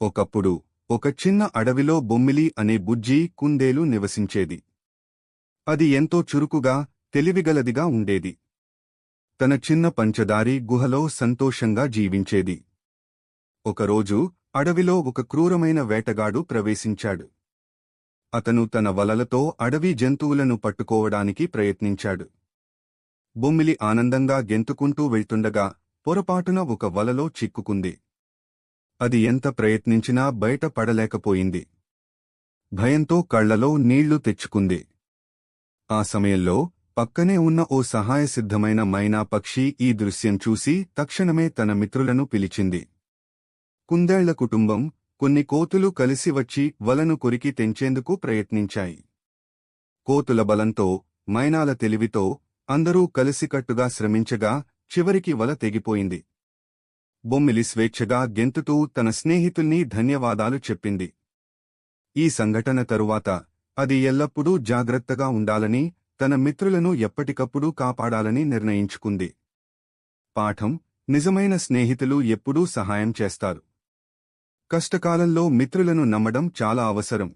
ఒకప్పుడు ఒక చిన్న అడవిలో బొమ్మిలి అనే బుజ్జి కుందేలు నివసించేది. అది ఎంతో చురుకుగా తెలివిగలదిగా ఉండేది. తన చిన్న పంచదారి గుహలో సంతోషంగా జీవించేది. ఒకరోజు అడవిలో ఒక క్రూరమైన వేటగాడు ప్రవేశించాడు. అతను తన వలలతో అడవి జంతువులను పట్టుకోవడానికి ప్రయత్నించాడు. బొమ్మిలి ఆనందంగా గెంతుకుంటూ వెళ్తుండగా పొరపాటున ఒక వలలో చిక్కుకుంది. అది ఎంత ప్రయత్నించినా బయట పడలేకపోయింది. భయంతో కళ్ళలో నీళ్ళు తెచ్చుకుంది. ఆ సమయంలో పక్కనే ఉన్న ఓ సహాయసిద్ధమైన మైనా పక్షి ఈ దృశ్యం చూసి తక్షణమే తన మిత్రులను పిలిచింది. కుందేళ్ళ కుటుంబం కొన్ని కోతులు కలిసి వచ్చి వలను కొరికి తెంచేందుకు ప్రయత్నించాయి. కోతుల బలంతో మైనాల తెలివితో అందరూ కలిసికట్టుగా శ్రమించగా చివరికి వల తెగిపోయింది. బొమ్మిలి స్వేచ్ఛగా గెంతుతూ తన స్నేహితుల్ని ధన్యవాదాలు చెప్పింది. ఈ సంఘటన తరువాత అది ఎల్లప్పుడూ జాగ్రత్తగా ఉండాలని తన మిత్రులను ఎప్పటికప్పుడు కాపాడాలని నిర్ణయించుకుంది. పాఠం నిజమైన స్నేహితులు ఎప్పుడూ సహాయం చేస్తారు. కష్టకాలంలో మిత్రులను నమ్మడం చాలా అవసరం.